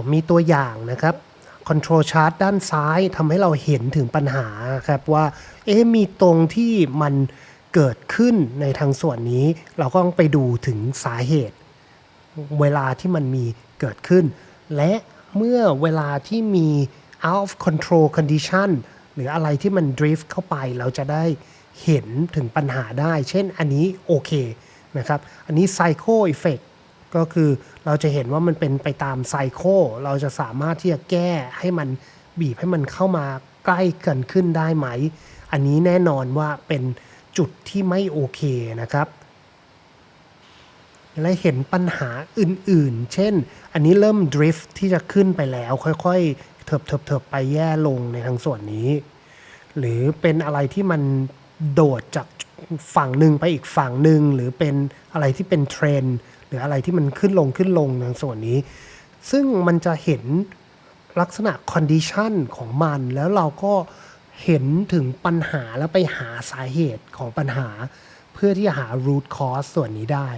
ผมมีตัวอย่างนะครับ Control Chart ด้านซ้ายทำให้เราเห็นถึงปัญหาครับว่าเอ๊ะมีตรงที่มันเกิดขึ้นในทางส่วนนี้ เราก็ต้องไปดูถึงสาเหตุ เวลาที่มันมีเกิดขึ้น และเมื่อเวลาที่มี out of control condition หรืออะไรที่มัน drift เข้าไปเราจะได้เห็นถึงปัญหาได้ เช่นอันนี้โอเคนะครับ อันนี้ cycle effect ก็คือเราจะเห็นว่ามันเป็นไปตามไซโคเราจะสามารถที่จะแก้ให้มันบีบให้มันเข้ามาใกล้กันขึ้นได้ไหม อันนี้แน่นอนว่าเป็นจุดที่ไม่โอเคนะครับ และเห็นปัญหาอื่นๆ เช่น อันนี้เริ่มดริฟท์ที่จะขึ้นไปแล้ว ค่อยๆ เถิบเถิบเถิบไปแย่ลงในทางส่วนนี้ หรือเป็นอะไรที่มันโดดจาก ฝั่งหนึ่งไปอีกฝั่งหนึ่งหรือเป็นอะไรที่เป็นเทรนด์หรืออะไรที่มันขึ้นลงขึ้นลงในส่วนนี้ ซึ่งมันจะเห็นลักษณะคอนดิชันของมัน แล้วเราก็เห็นถึงปัญหาแล้วไปหาสาเหตุของปัญหา เพื่อที่จะหา root cause ส่วนนี้ได้